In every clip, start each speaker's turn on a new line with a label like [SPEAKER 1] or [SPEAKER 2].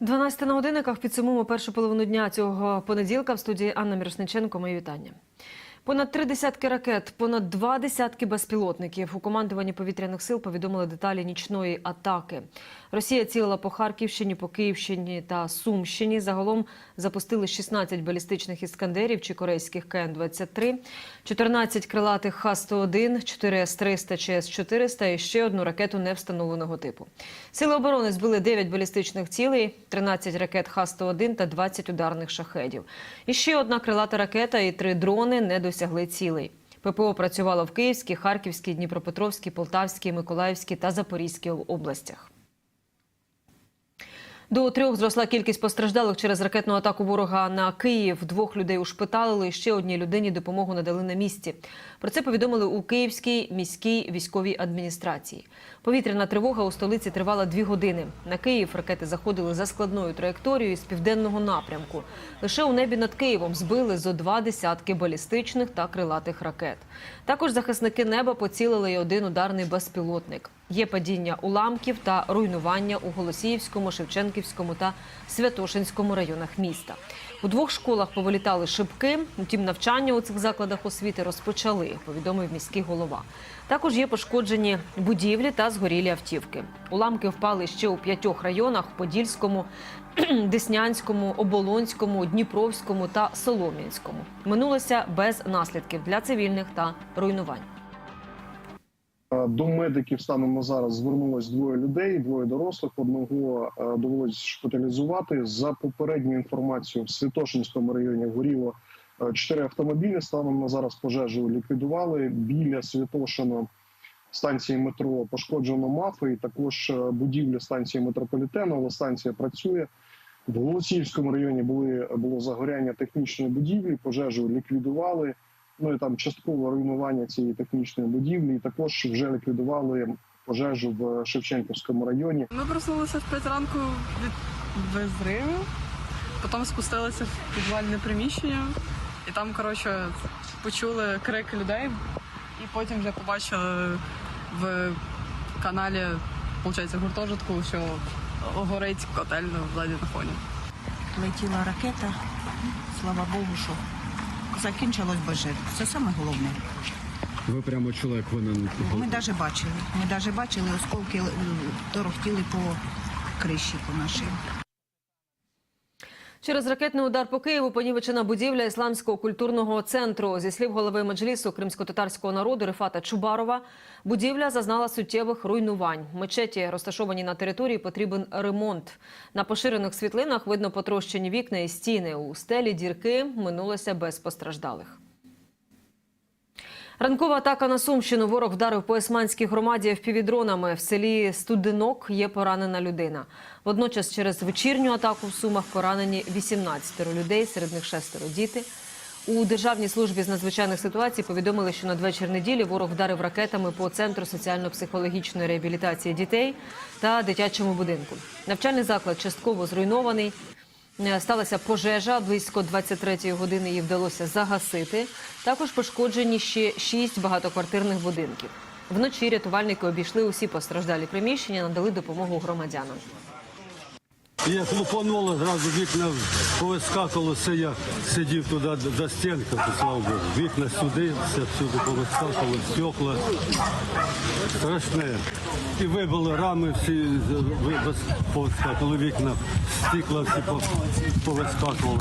[SPEAKER 1] 12 на годинниках підсумуємо першу половину дня цього понеділка в студії Анна Мірошниченко. Мої вітання. Понад три десятки ракет, понад два десятки безпілотників. У командуванні повітряних сил повідомили деталі нічної атаки. Росія цілила по Харківщині, по Київщині та Сумщині. Загалом запустили 16 балістичних іскандерів чи корейських КН-23, 14 крилатих Х-101, 4 С-300 чи С-400 і ще одну ракету невстановленого типу. Сили оборони збили 9 балістичних цілей, 13 ракет Х-101 та 20 ударних шахедів. І ще одна крилата ракета і три дрони не досягли цілей. ППО працювало в Київській, Харківській, Дніпропетровській, Полтавській, Миколаївській та Запорізькій областях. До трьох зросла кількість постраждалих через ракетну атаку ворога на Київ. Двох людей ушпиталили. Ще одній людині допомогу надали на місці. Про це повідомили у Київській міській військовій адміністрації. Повітряна тривога у столиці тривала дві години. На Київ ракети заходили за складною траєкторією з південного напрямку. Лише у небі над Києвом збили зо два десятки балістичних та крилатих ракет. Також захисники неба поцілили й один ударний безпілотник. Є падіння уламків та руйнування у Голосіївському, Шевченківському та Святошинському районах міста. У двох школах повилітали шибки. Утім, навчання у цих закладах освіти розпочали, повідомив міський голова. Також є пошкоджені будівлі та згорілі автівки. Уламки впали ще у п'ятьох районах: Подільському, Деснянському, Оболонському, Дніпровському та Солом'янському. Минулося без наслідків для цивільних та руйнувань.
[SPEAKER 2] Е, До медиків станом на зараз звернулось двоє людей, двоє дорослих. Одного е, довелось шпиталізувати. За попередньою інформацією, в Святошинському районі горіло е, чотири автомобілі. Станом на зараз пожежу ліквідували. Біля Святошина станції метро пошкоджено мафи, і також будівлі станції метрополітену. Але станція працює. В Голосіївському районі були було загоряння технічної будівлі, пожежу ліквідували. Ну і там часткове руйнування цієї технічної будівлі. І також вже ліквідували пожежу в Шевченківському районі.
[SPEAKER 3] Ми проснулися в 5 ранку від безриву, потім спустилися в підвальне приміщення, і там, коротше, почули крик людей, і потім вже побачили в каналі, виходить, гуртожитку, що горить котельня ззаді на фоні.
[SPEAKER 4] летіла ракета. Слава Богу, що закінчилось без жертв. Це саме головне.
[SPEAKER 5] Ви прямо чоловік винен.
[SPEAKER 4] Ми навіть бачили. Ми навіть бачили, осколки е, торохтіли по криші по нашій.
[SPEAKER 1] Через ракетний удар по Києву понівечена будівля ісламського культурного центру. Зі слів голови меджлісу кримсько-татарського народу Рифата Чубарова, будівля зазнала суттєвих руйнувань. Мечеті, розташовані на території, потрібен ремонт. На поширених світлинах видно потрощені вікна і стіни. У стелі дірки минулося без постраждалих. Ранкова атака на Сумщину. Ворог вдарив по Есманській громаді впівдронами. В селі Студинок є поранена людина. Водночас через вечірню атаку в Сумах поранені 18 людей, серед них шестеро діти. У Державній службі з надзвичайних ситуацій повідомили, що надвечір неділі ворог вдарив ракетами по центру соціально-психологічної реабілітації дітей та дитячому будинку. Навчальний заклад частково зруйнований. Е, Сталася пожежа близько 23-ї години. Її вдалося загасити. Також пошкоджені ще шість багатоквартирних будинків. Вночі рятувальники обійшли усі постраждалі приміщення, надали допомогу громадянам.
[SPEAKER 6] Як лупануло, зразу вікна повискакало, все я сидів туди до стінки, то слава Богу. Вікна сюди, все всюди повискакало, стекла. Страшне. І вибили рами, всі ви- повискакали вікна, стекла всі повискакували.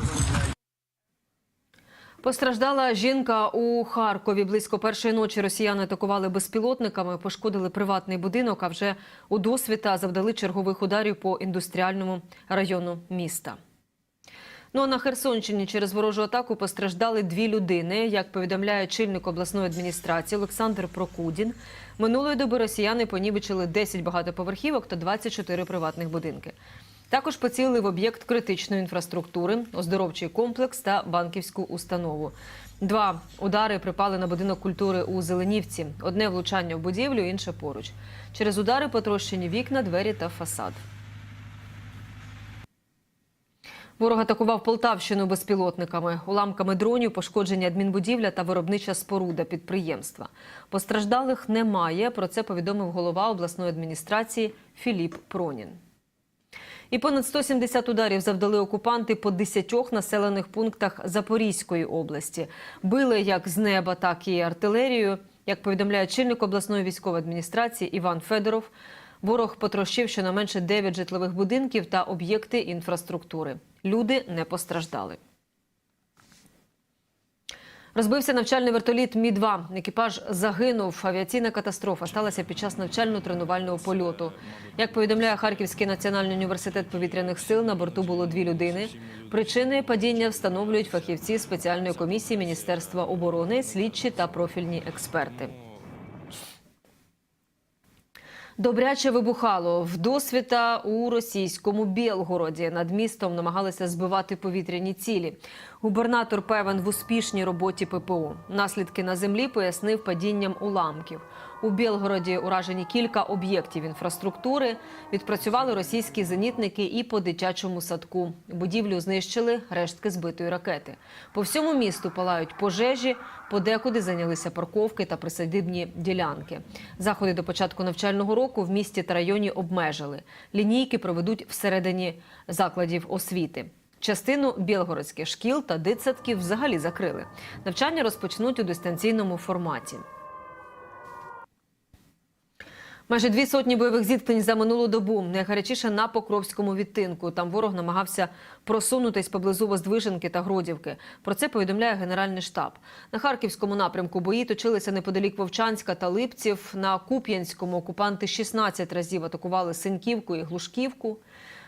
[SPEAKER 1] Постраждала жінка у Харкові. Близько першої ночі росіяни атакували безпілотниками, пошкодили приватний будинок, а вже у досвіта завдали чергових ударів по індустріальному району міста. Ну а на Херсонщині через ворожу атаку постраждали дві людини. Як повідомляє чільник обласної адміністрації Олександр Прокудін, минулої доби росіяни понівечили 10 багатоповерхівок та 24 приватних будинки. Також поцілили в об'єкт критичної інфраструктури, оздоровчий комплекс та банківську установу. Два удари припали на будинок культури у Зеленівці. Одне влучання в будівлю, інше поруч. Через удари потрощені вікна, двері та фасад. Ворог атакував Полтавщину безпілотниками, уламками дронів, пошкодження адмінбудівля та виробнича споруда підприємства. Постраждалих немає. Про це повідомив голова обласної адміністрації Філіп Пронін. І понад 170 ударів завдали окупанти по 10 населених пунктах Запорізької області. Били як з неба, так і артилерією. Як повідомляє чільник обласної військової адміністрації Іван Федоров, ворог потрощив щонайменше 9 житлових будинків та об'єкти інфраструктури. Люди не постраждали. Розбився навчальний вертоліт Мі-2. Екіпаж загинув. Авіаційна катастрофа сталася під час навчально-тренувального польоту. Як повідомляє Харківський національний університет повітряних сил, на борту було дві людини. Причини падіння встановлюють фахівці спеціальної комісії Міністерства оборони, слідчі та профільні експерти. Добряче вибухало в досвіта у російському Білгороді. Над містом намагалися збивати повітряні цілі. Губернатор певен в успішній роботі ППО. Наслідки на землі пояснив падінням уламків. У Білгороді уражені кілька об'єктів інфраструктури. Відпрацювали російські зенітники і по дитячому садку. Будівлю знищили рештки збитої ракети. По всьому місту палають пожежі. Подекуди зайнялися парковки та присадибні ділянки. Заходи до початку навчального року в місті та районі обмежили. Лінійки проведуть всередині закладів освіти. Частину білгородських шкіл та дитсадків взагалі закрили. Навчання розпочнуть у дистанційному форматі. Майже дві сотні бойових зіткнень за минулу добу. Найгарячіше на Покровському відтинку. Там ворог намагався просунутись поблизу Воздвиженки та Гродівки. Про це повідомляє Генеральний штаб. На Харківському напрямку бої точилися неподалік Вовчанська та Липців. На Куп'янському окупанти 16 разів атакували Синьківку і Глушківку.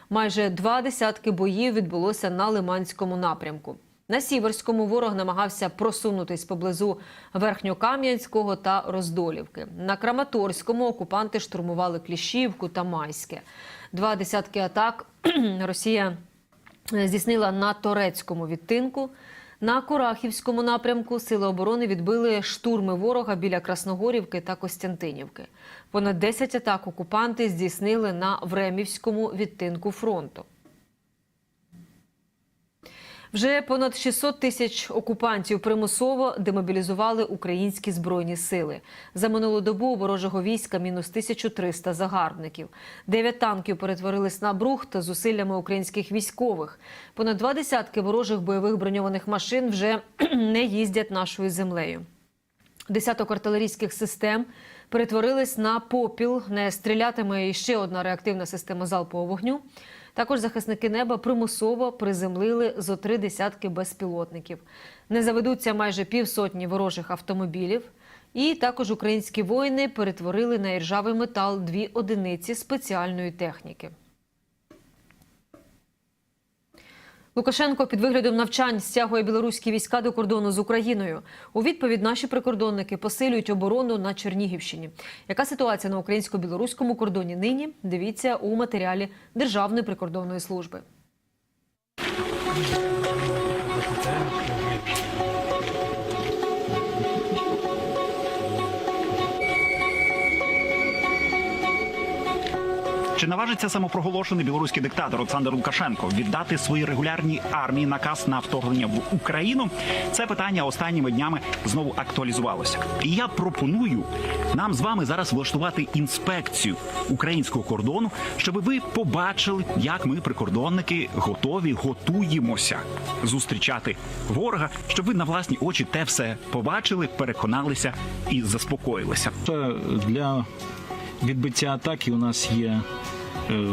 [SPEAKER 1] Майже два десятки боїв відбулося на Лиманському напрямку. На Сіверському ворог намагався просунутись поблизу Верхньокам'янського та Роздолівки. На Краматорському окупанти штурмували Кліщівку та Майське. Два десятки атак Росія здійснила на Торецькому відтинку. На Курахівському напрямку сили оборони відбили штурми ворога біля Красногорівки та Костянтинівки. Понад 10 атак окупанти здійснили на Времівському відтинку фронту. Вже понад 600 тисяч окупантів примусово демобілізували українські збройні сили. За минулу добу у ворожого війська мінус 1300 загарбників. Дев'ять танків перетворились на брухт зусиллями українських військових. Понад два десятки ворожих бойових броньованих машин вже не їздять нашою землею. Десяток артилерійських систем перетворились на попіл. Не стрілятиме ще одна реактивна система залпового вогню. Також захисники неба примусово приземлили зо три десятки безпілотників. Не заведуться майже півсотні ворожих автомобілів. І також українські воїни перетворили на іржавий метал дві одиниці спеціальної техніки. Лукашенко під виглядом навчань стягує білоруські війська до кордону з Україною. У відповідь наші прикордонники посилюють оборону на Чернігівщині. Яка ситуація на українсько-білоруському кордоні нині? Дивіться у матеріалі Державної прикордонної служби.
[SPEAKER 7] Чи наважиться самопроголошений білоруський диктатор Олександр Лукашенко віддати своїй регулярній армії наказ на вторгнення в Україну? Це питання останніми днями знову актуалізувалося. І я пропоную нам з вами зараз влаштувати інспекцію українського кордону, щоб ви побачили, як ми, прикордонники, готові, готуємося зустрічати ворога, щоб ви на власні очі те все побачили, переконалися і заспокоїлися.
[SPEAKER 5] Це для відбиття атаки у нас є е,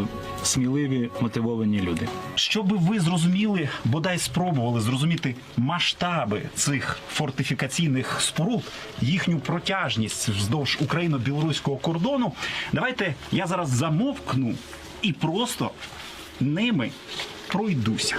[SPEAKER 5] сміливі мотивовані люди.
[SPEAKER 7] Щоб ви зрозуміли, бодай спробували зрозуміти масштаби цих фортифікаційних споруд, їхню протяжність вздовж україно-білоруського кордону, давайте я зараз замовкну і просто ними пройдуся.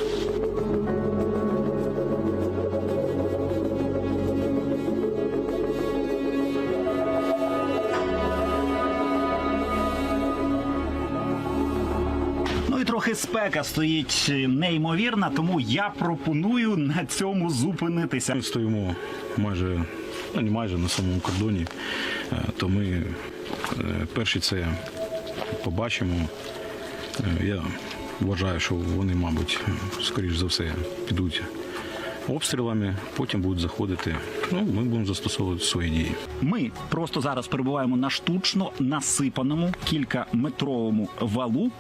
[SPEAKER 7] Трохи спека стоїть неймовірна, тому я пропоную на цьому зупинитися.
[SPEAKER 8] Ми стоїмо майже, ну не майже на самому кордоні, е, то ми е, перші це побачимо. Е, Я вважаю, що вони, мабуть, скоріш за все, підуть обстрілами, потім будуть заходити. Ну, ми будемо застосовувати свої дії.
[SPEAKER 7] Ми просто зараз перебуваємо на штучно насипаному кількаметровому валу,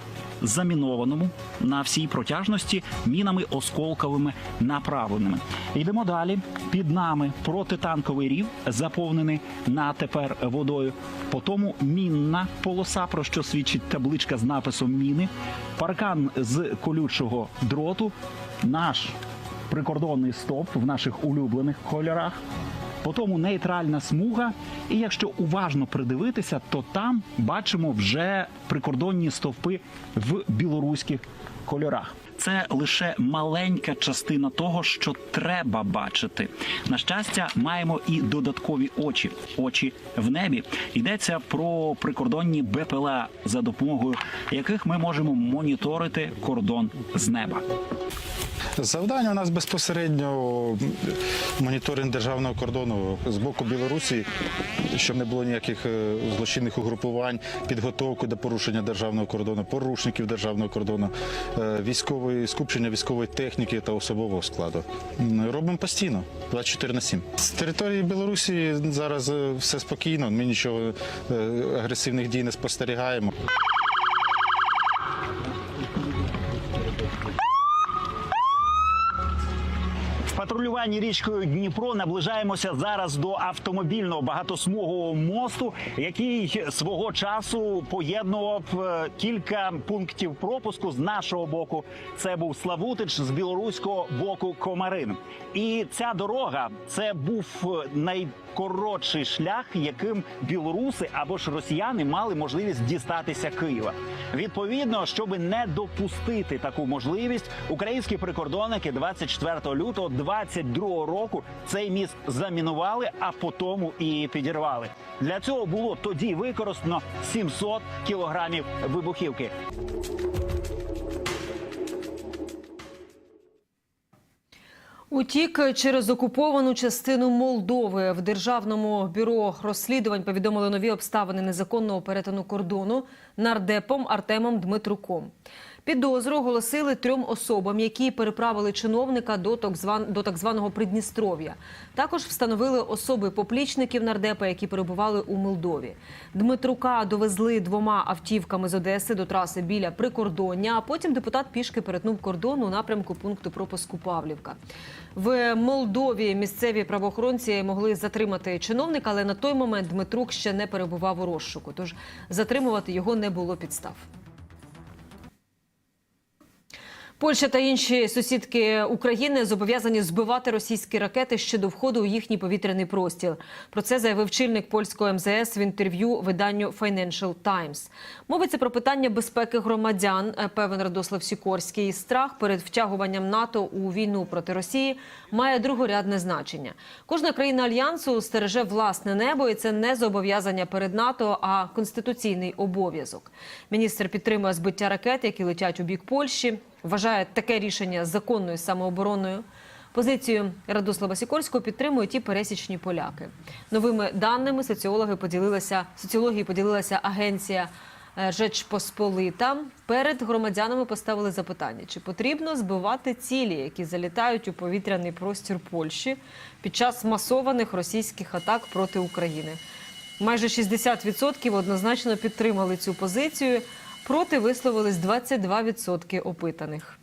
[SPEAKER 7] замінованому на всій протяжності мінами осколковими направленими. Йдемо далі. Під нами протитанковий рів, заповнений на тепер водою. Потому мінна полоса, про що свідчить табличка з написом міни, паркан з колючого дроту, наш прикордонний стоп в наших улюблених кольорах. Потім нейтральна смуга. І якщо уважно придивитися, то там бачимо вже прикордонні стовпи в білоруських кольорах. Це лише маленька частина того, що треба бачити. На щастя, маємо і додаткові очі очі в небі. Йдеться про прикордонні БПЛА, за допомогою яких ми можемо моніторити кордон з неба.
[SPEAKER 9] Завдання у нас безпосередньо моніторинг державного кордону з боку Білорусі, щоб не було ніяких е, злочинних угрупувань, підготовки до порушення державного кордону, порушників державного кордону, е, військової скупчення військової техніки та особового складу. Робимо постійно, 24 на 7. З території Білорусі зараз е, все спокійно. Ми нічого агресивних дій не спостерігаємо.
[SPEAKER 7] W В річкою Дніпро наближаємося зараз до автомобільного багатосмугового мосту, який свого часу поєднував е, кілька пунктів пропуску з нашого боку. Це був Славутич з білоруського боку Комарин. І ця дорога це був е, найкоротший шлях, яким білоруси або ж росіяни мали можливість дістатися Києва. Відповідно, щоб не допустити таку можливість, українські прикордонники 24 лютого 22 року цей міст замінували, а потім і підірвали. Для цього було тоді використано 700 кілограмів вибухівки.
[SPEAKER 1] Утік через окуповану частину Молдови в державному бюро розслідувань повідомили нові обставини незаконного перетину кордону нардепом Артемом Дмитруком. Підозру оголосили трьом особам, які переправили чиновника до так, зван... до так званого Придністров'я. Також встановили особи поплічників нардепа, які перебували у Молдові. Дмитрука довезли двома автівками з Одеси до траси біля прикордоння. А потім депутат пішки перетнув кордон у напрямку пункту пропуску Павлівка. В Молдові місцеві правоохоронці могли затримати чиновника, але на той момент Дмитрук ще не перебував у розшуку. Тож затримувати його не було підстав. Польща та інші сусідки України зобов'язані збивати російські ракети ще до входу у їхній повітряний простір. Про це заявив чільник польського МЗС в інтерв'ю виданню Financial Times. Мовиться про питання безпеки громадян. Е, Певен Радослав Сікорський. Страх перед втягуванням НАТО у війну проти Росії має другорядне значення. Кожна країна альянсу стереже власне небо, і це не зобов'язання перед НАТО, а конституційний обов'язок. Міністр підтримує збиття ракет, які летять у бік Польщі. Вважає таке рішення законною самообороною. Позицію Радослава Сікорського підтримують і пересічні поляки. Новими даними соціологи поділилася соціології поділилася агенція е, Жечпосполита. Перед громадянами поставили запитання: чи потрібно збивати цілі, які залітають у повітряний простір Польщі під час масованих російських атак проти України. Майже 60% однозначно підтримали цю позицію. Проти висловились 22% опитаних.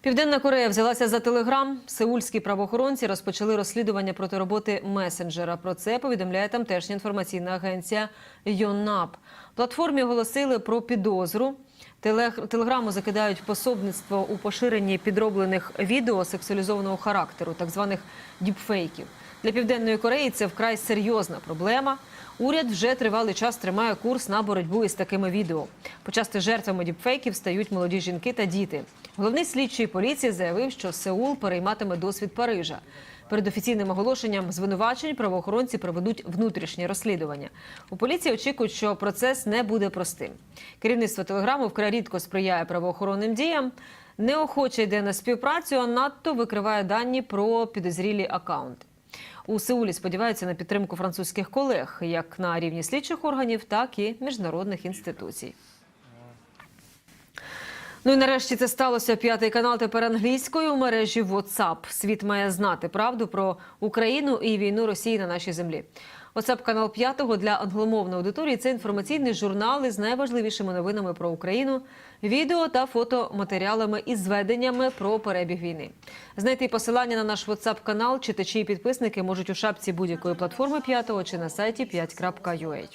[SPEAKER 1] Південна Корея взялася за телеграм. Сеульські правоохоронці розпочали розслідування проти роботи месенджера. Про це повідомляє тамтешня інформаційна агенція Йонап. Платформі оголосили про підозру. Телег- Телеграму закидають пособництво у поширенні підроблених відео сексуалізованого характеру, так званих діпфейків. Для південної Кореї це вкрай серйозна проблема. Уряд вже тривалий час тримає курс на боротьбу із такими відео. Почасти жертвами діпфейків стають молоді жінки та діти. Головний слідчий поліції заявив, що Сеул перейматиме досвід Парижа. Перед офіційним оголошенням звинувачень правоохоронці проведуть внутрішнє розслідування. У поліції очікують, що процес не буде простим. Керівництво телеграму вкрай рідко сприяє правоохоронним діям. Неохоче йде на співпрацю, а надто викриває дані про підозрілі акаунти. У Сеулі сподіваються на підтримку французьких колег як на рівні слідчих органів, так і міжнародних інституцій. Ну і нарешті це сталося. П'ятий канал тепер англійською у мережі WhatsApp. Світ має знати правду про Україну і війну Росії на нашій землі. WhatsApp канал п'ятого для англомовної аудиторії це інформаційний журнал із найважливішими новинами про Україну, відео та фотоматеріалами із зведеннями про перебіг війни. Знайти посилання на наш WhatsApp канал читачі і підписники можуть у шапці будь-якої платформи п'ятого чи на сайті 5.ua.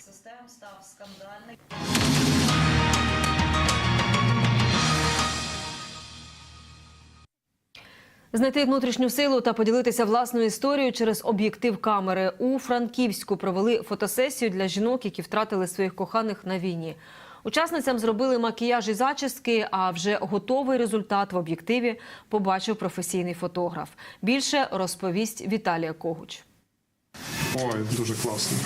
[SPEAKER 1] Знайти внутрішню силу та поділитися власною історією через об'єктив камери у Франківську провели фотосесію для жінок, які втратили своїх коханих на війні. Учасницям зробили макіяж і зачіски, а вже готовий результат в об'єктиві побачив професійний фотограф. Більше розповість Віталія Когуч.
[SPEAKER 10] Ой, дуже класно.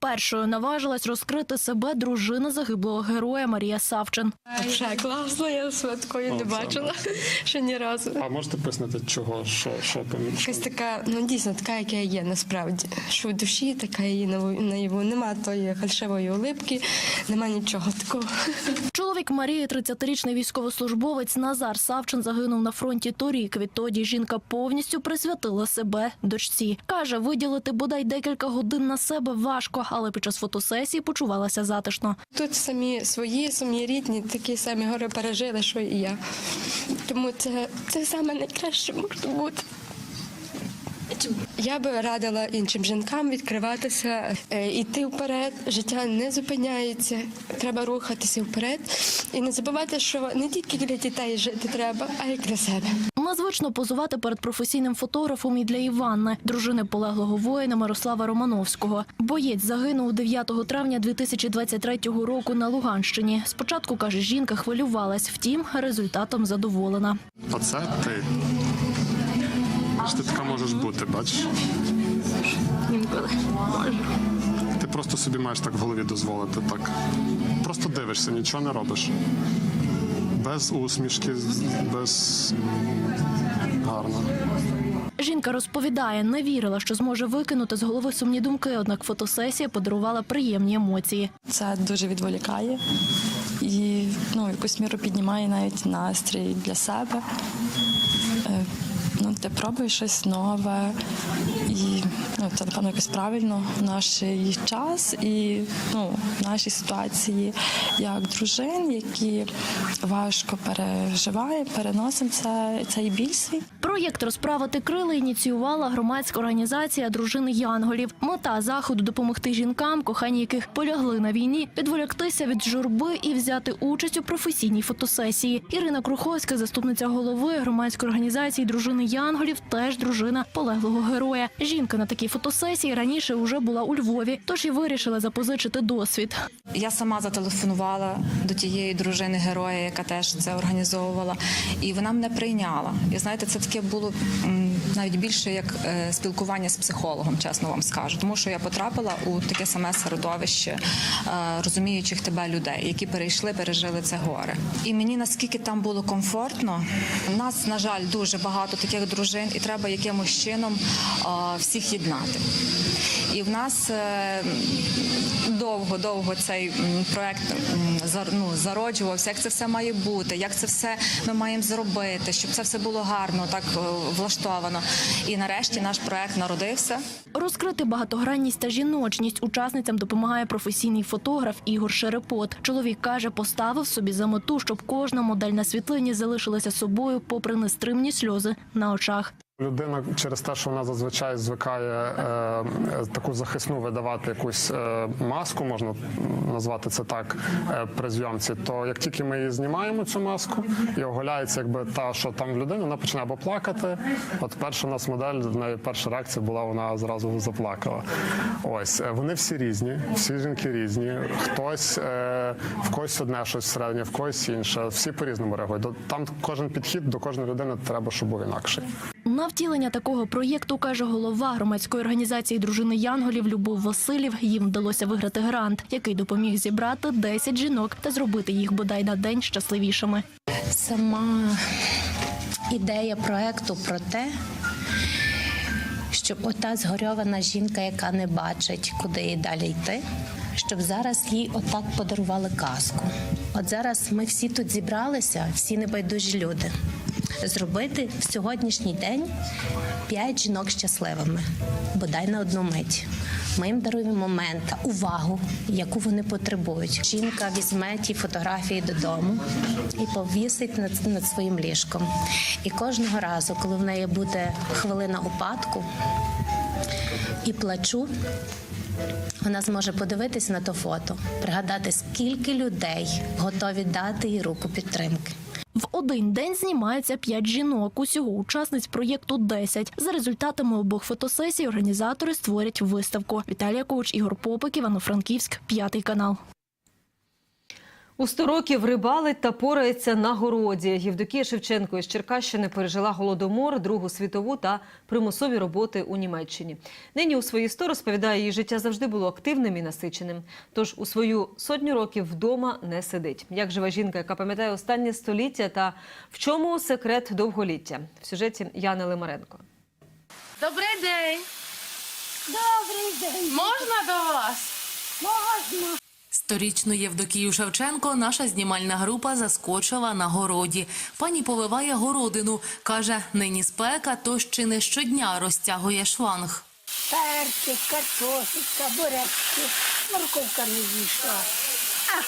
[SPEAKER 11] Першою наважилась розкрити себе дружина загиблого героя Марія Савчин.
[SPEAKER 12] Вже класно, я святкою не бачила ще ні разу.
[SPEAKER 10] А можете пояснити, чого, що, що
[SPEAKER 12] Якась така, ну дійсно така, яка я є насправді. Що в душі така її наяву. Нема тої фальшивої улипки, нема нічого такого.
[SPEAKER 11] Чоловік Марії, 30-річний військовослужбовець Назар Савчин, загинув на фронті торік. Відтоді жінка повністю присвятила себе дочці. Каже, виділити бодай декілька годин на себе важко, але під час фотосесії почувалася затишно.
[SPEAKER 12] Тут самі свої, самі рідні, такі самі гори пережили, що і я. Тому це, це саме найкраще може бути. Я би радила іншим жінкам відкриватися, е, йти вперед. Життя не зупиняється. Треба рухатися вперед і не забувати, що не тільки для дітей жити треба, а й для себе.
[SPEAKER 11] Незвично позувати перед професійним фотографом і для Іванни, дружини полеглого воїна Мирослава Романовського. Боєць загинув 9 травня 2023 року на Луганщині. Спочатку каже, жінка хвилювалась, втім, результатом задоволена.
[SPEAKER 10] Оце ти. Ти така можеш бути, бачиш?
[SPEAKER 12] Інколи можу.
[SPEAKER 10] Ти просто собі маєш так в голові дозволити. Так. Просто дивишся, нічого не робиш. Без усмішки, без гарно.
[SPEAKER 11] Жінка розповідає, не вірила, що зможе викинути з голови сумні думки, однак фотосесія подарувала приємні емоції.
[SPEAKER 12] Це дуже відволікає і ну, якусь міру піднімає навіть настрій для себе. Ти щось нове, і ну, це напевно якось правильно в наш час і ну, в нашій ситуації як дружин, які важко переживають, переносимо це, цей біль свій.
[SPEAKER 11] Проєкт розправити крила ініціювала громадська організація дружини Янголів. Мета заходу допомогти жінкам, кохані яких полягли на війні, відволіктися від журби і взяти участь у професійній фотосесії. Ірина Круховська, заступниця голови громадської організації дружини Янголів, теж дружина полеглого героя. Жінка на такій фотосесії раніше вже була у Львові, тож і вирішила запозичити досвід.
[SPEAKER 13] Я сама зателефонувала до тієї дружини героя, яка теж це організовувала, і вона мене прийняла. І знаєте, це таке було навіть більше як е, спілкування з психологом, чесно вам скажу. Тому що я потрапила у таке саме середовище е, розуміючих тебе людей, які перейшли, пережили це горе. І мені наскільки там було комфортно, У нас, на жаль, дуже багато таких дружин, і треба якимось чином е, всіх єднати. І в нас е, довго-довго цей проект ну, зароджувався, як це все має бути, як це все ми маємо зробити, щоб це все було гарно, так е, влаштовано. І нарешті наш проект народився.
[SPEAKER 11] Розкрити багатогранність та жіночність учасницям допомагає професійний фотограф Ігор Шерепот. Чоловік каже, поставив собі за мету, щоб кожна модель на світлині залишилася собою, попри нестримні сльози на очах.
[SPEAKER 10] Людина через те, що вона зазвичай звикає е, таку захисну видавати якусь е, маску, можна назвати це так е, при зйомці. То як тільки ми її знімаємо, цю маску і оголяється, якби та, що там в людини, вона починає або плакати. От перша у нас модель, в неї перша реакція була, вона зразу заплакала. Ось е, вони всі різні, всі жінки різні. Хтось е, в когось одне щось середнє, в когось інше. Всі по різному реагують. Там кожен підхід до кожної людини треба, щоб був інакший.
[SPEAKER 11] На втілення такого проєкту каже голова громадської організації дружини Янголів Любов Василів. Їм вдалося виграти грант, який допоміг зібрати 10 жінок та зробити їх бодай на день щасливішими.
[SPEAKER 13] Сама ідея проекту про те, щоб ота згорьована жінка, яка не бачить, куди їй далі йти,
[SPEAKER 14] щоб зараз їй отак подарували казку. От зараз ми всі тут зібралися, всі небайдужі люди. Зробити в сьогоднішній день п'ять жінок щасливими, бодай на одну мить. Ми їм даруємо момент увагу, яку вони потребують. Жінка візьме ті фотографії додому і повісить над, над своїм ліжком. І кожного разу, коли в неї буде хвилина упадку і плачу, вона зможе подивитися на то фото, пригадати, скільки людей готові дати їй руку підтримки.
[SPEAKER 11] В один день знімається п'ять жінок. Усього учасниць проєкту 10. За результатами обох фотосесій організатори створять виставку. Віталія Коуч, Ігор Попик, Івано-Франківськ, п'ятий канал.
[SPEAKER 1] У 100 років рибалить та порається на городі. Євдокія Шевченко із Черкащини пережила голодомор, Другу світову та примусові роботи у Німеччині. Нині у свої 100, розповідає, її життя завжди було активним і насиченим. Тож у свою сотню років вдома не сидить. Як живе жінка, яка пам'ятає останнє століття та в чому секрет довголіття? В сюжеті Яни Лимаренко.
[SPEAKER 15] Добрий день. Добрий день. Можна до вас? Можна. Сторічну Євдокію Шевченко наша знімальна група заскочила на городі. Пані повиває городину. Каже, нині спека, тож чи не щодня розтягує шланг.
[SPEAKER 16] Перчик, картошечка, бурячки, морковка не зійшла. А,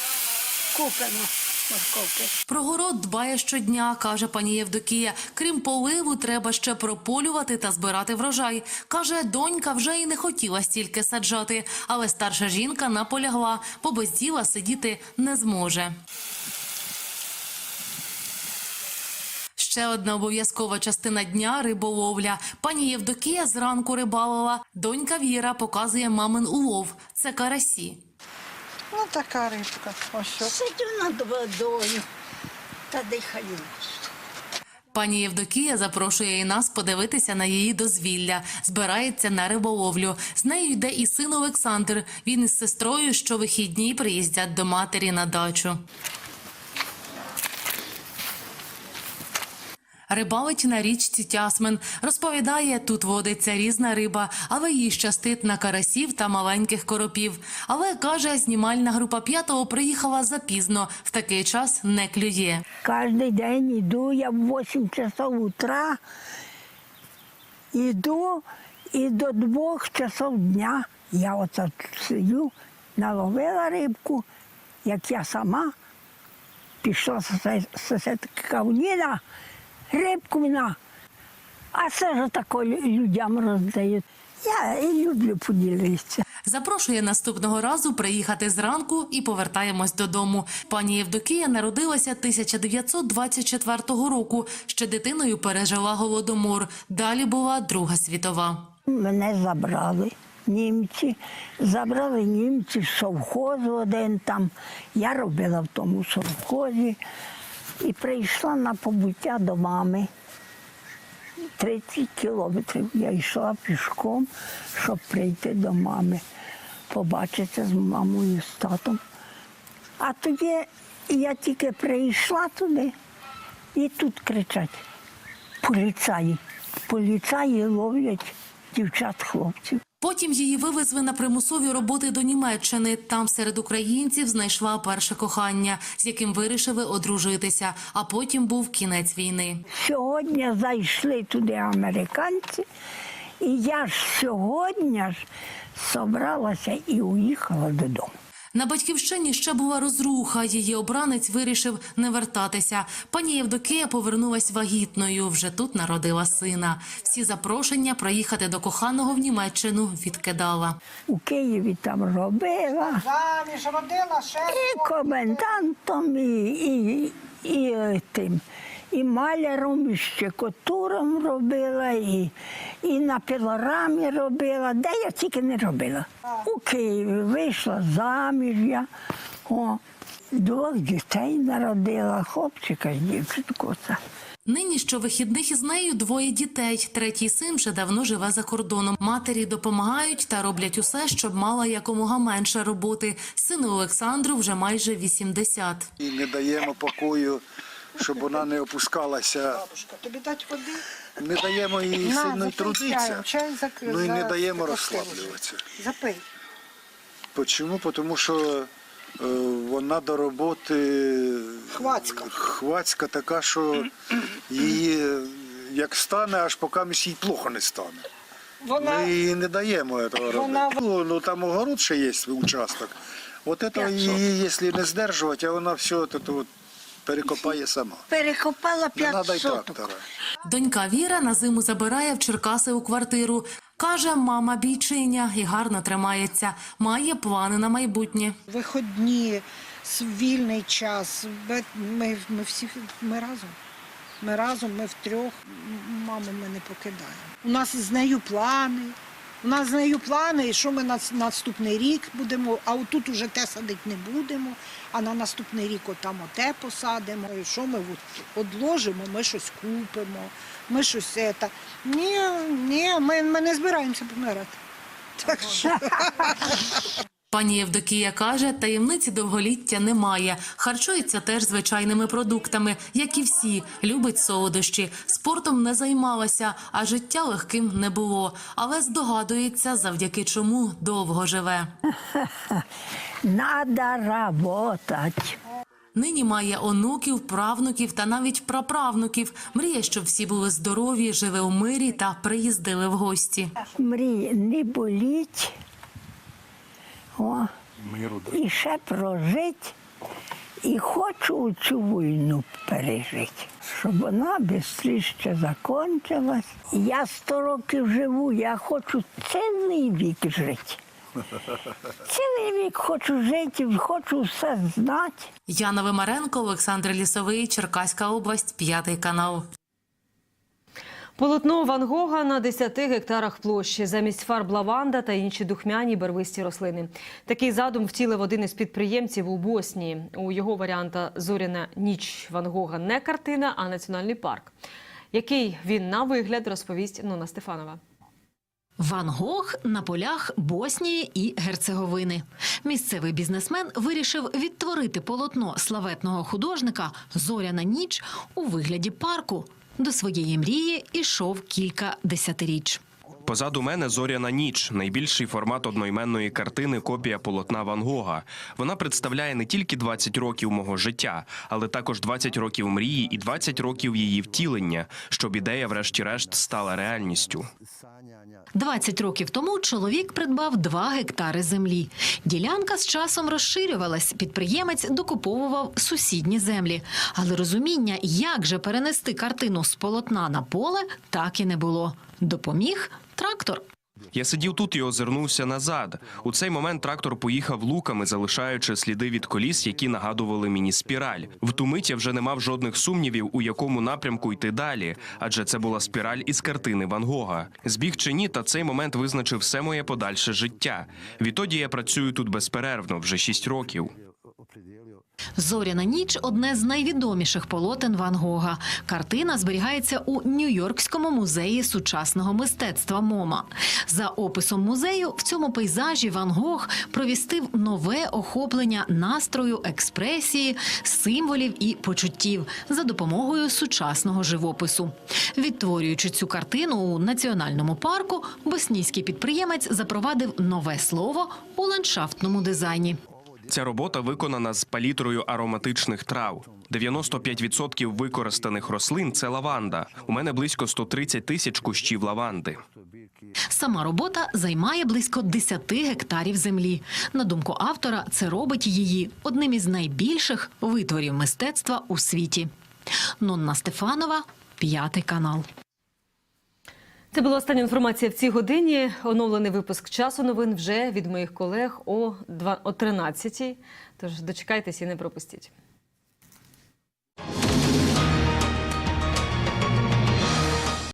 [SPEAKER 16] купимо морковки.
[SPEAKER 15] Про город дбає щодня, каже пані Євдокія. Крім поливу, треба ще прополювати та збирати врожай. Каже, донька вже й не хотіла стільки саджати, але старша жінка наполягла, бо без діла сидіти не зможе. Ще одна обов'язкова частина дня риболовля. Пані Євдокія зранку рибалила. Донька Віра показує мамин улов. Це карасі.
[SPEAKER 16] Ну, така рибка. Ось що. Сидю над водою та дихаю.
[SPEAKER 15] Пані Євдокія запрошує і нас подивитися на її дозвілля. Збирається на риболовлю. З нею йде і син Олександр. Він із сестрою щовихідні приїздять до матері на дачу. Рибалить на річці Тясмин. Розповідає, тут водиться різна риба, але їй щастить на карасів та маленьких коропів. Але каже, знімальна група п'ятого приїхала запізно. В такий час не клює.
[SPEAKER 16] Кожен день йду, я в 8 часов утра йду і до двох часов дня я оце сидю, наловила рибку, як я сама пішла сусідка кавніна, рибку вона. А це ж тако людям роздають. Я і люблю поділитися.
[SPEAKER 15] Запрошує наступного разу приїхати зранку і повертаємось додому. Пані Євдокія народилася 1924 року. Ще дитиною пережила голодомор. Далі була Друга світова.
[SPEAKER 16] Мене забрали німці, забрали німці совхоз один там. Я робила в тому совхозі і прийшла на побуття до мами. 30 кілометрів я йшла пішком, щоб прийти до мами, побачитися з мамою, з татом. А тоді я тільки прийшла туди, і тут кричать поліцаї. Поліцаї ловлять дівчат, хлопців.
[SPEAKER 15] Потім її вивезли на примусові роботи до Німеччини. Там серед українців знайшла перше кохання, з яким вирішили одружитися. А потім був кінець війни.
[SPEAKER 16] Сьогодні зайшли туди американці, і я ж сьогодні ж собралася і уїхала додому.
[SPEAKER 15] На батьківщині ще була розруха. Її обранець вирішив не вертатися. Пані Євдокія повернулась вагітною. Вже тут народила сина. Всі запрошення проїхати до коханого в Німеччину відкидала.
[SPEAKER 16] У Києві там робила.
[SPEAKER 4] Заміж родила ще.
[SPEAKER 16] І комендантом, і, і, і е, тим. І маляром, і щекотуром робила, і, і на пілорамі робила, де я тільки не робила. У Києві вийшла заміж я. О, двох дітей народила, хлопчика з дівчинку.
[SPEAKER 15] Нині щовихідних із нею двоє дітей. Третій син вже давно живе за кордоном. Матері допомагають та роблять усе, щоб мала якомога менше роботи. Сину Олександру вже майже 80.
[SPEAKER 17] І не даємо покою, щоб вона не опускалася.
[SPEAKER 4] Бабушка, Тобі дати води?
[SPEAKER 17] Не даємо їй
[SPEAKER 4] На,
[SPEAKER 17] сильно й
[SPEAKER 4] запий
[SPEAKER 17] трудитися.
[SPEAKER 4] чай
[SPEAKER 17] Ну і не
[SPEAKER 4] за
[SPEAKER 17] даємо розслаблюватися.
[SPEAKER 4] Запий.
[SPEAKER 17] Чому? Тому що е, вона до роботи
[SPEAKER 16] Хвацька.
[SPEAKER 17] хвацька така, що її як стане, аж поки їй плохо не стане.
[SPEAKER 16] Вона
[SPEAKER 17] Ми їй не даємо цього
[SPEAKER 16] Вона-
[SPEAKER 17] робити. Ну, ну там огород ще є участок. От цього її, якщо не здержувати, а вона все от, от, перекопає сама.
[SPEAKER 16] перекопала
[SPEAKER 17] Не треба
[SPEAKER 16] п'ять
[SPEAKER 17] й
[SPEAKER 16] соток.
[SPEAKER 17] трактора.
[SPEAKER 15] Донька Віра на зиму забирає в Черкаси у квартиру. Каже, мама бійчиня і гарно тримається. Має плани на майбутнє.
[SPEAKER 16] Виходні, с- вільний час. Бе- Ми, ми всі ми разом. Ми разом, ми втрьох. М- Маму ми не покидаємо. У нас з нею плани. У нас з нею плани, і що ми на наступний рік будемо, а отут уже те садити не будемо, а на наступний рік отам оте посадимо. І що ми одложимо, ми щось купимо, ми щось це. Ні, ні, ми, ми не збираємося помирати. Так що.
[SPEAKER 15] Пані Євдокія каже, таємниці довголіття немає. Харчується теж звичайними продуктами, як і всі. Любить солодощі. Спортом не займалася, а життя легким не було. Але здогадується, завдяки чому довго живе.
[SPEAKER 16] Надо работать.
[SPEAKER 15] Нині має онуків, правнуків та навіть праправнуків. Мріє, щоб всі були здорові, живе у мирі та приїздили в гості.
[SPEAKER 16] Мрій не боліть. О, і ще прожити. І хочу цю війну пережити, щоб вона швидше закінчилась. Я сто років живу, я хочу цілий вік жити. Цілий вік хочу жити, хочу все знати.
[SPEAKER 15] Яна Вимаренко, Олександр Лісовий, Черкаська область, п'ятий канал.
[SPEAKER 1] Полотно Ван Гога на 10 гектарах площі. Замість фарб лаванда та інші духмяні барвисті рослини. Такий задум втілив один із підприємців у Боснії. У його варіанта Зоряна ніч Ван Гога не картина, а національний парк. Який він на вигляд розповість Нона Стефанова.
[SPEAKER 18] Ван Гог на полях Боснії і Герцеговини. Місцевий бізнесмен вирішив відтворити полотно славетного художника Зоряна ніч у вигляді парку. До своєї мрії ішов кілька десятиріч.
[SPEAKER 19] Позаду мене зоряна ніч, найбільший формат одноіменної картини, копія полотна Ван Гога. Вона представляє не тільки 20 років мого життя, але також 20 років мрії і 20 років її втілення, щоб ідея, врешті-решт, стала реальністю.
[SPEAKER 18] 20 років тому чоловік придбав 2 гектари землі. Ділянка з часом розширювалась. Підприємець докуповував сусідні землі. Але розуміння, як же перенести картину з полотна на поле, так і не було. Допоміг трактор.
[SPEAKER 19] Я сидів тут і озирнувся назад. У цей момент трактор поїхав луками, залишаючи сліди від коліс, які нагадували мені спіраль. В ту мить я вже не мав жодних сумнівів, у якому напрямку йти далі, адже це була спіраль із картини Ван Гога. Збіг чи ні, та цей момент визначив все моє подальше життя. Відтоді я працюю тут безперервно вже шість років.
[SPEAKER 18] Зоряна ніч одне з найвідоміших полотен Ван Гога. Картина зберігається у Нью-Йоркському музеї сучасного мистецтва МОМА. За описом музею, в цьому пейзажі Ван Гог провістив нове охоплення настрою, експресії, символів і почуттів за допомогою сучасного живопису. Відтворюючи цю картину у національному парку, боснійський підприємець запровадив нове слово у ландшафтному дизайні.
[SPEAKER 19] Ця робота виконана з палітрою ароматичних трав. 95% використаних рослин це лаванда. У мене близько 130 тисяч кущів лаванди.
[SPEAKER 18] Сама робота займає близько 10 гектарів землі. На думку автора, це робить її одним із найбільших витворів мистецтва у світі. Нонна Стефанова, п'ятий канал.
[SPEAKER 1] Це була остання інформація в цій годині. Оновлений випуск часу новин вже від моїх колег о 13-й. Тож дочекайтеся і не пропустіть.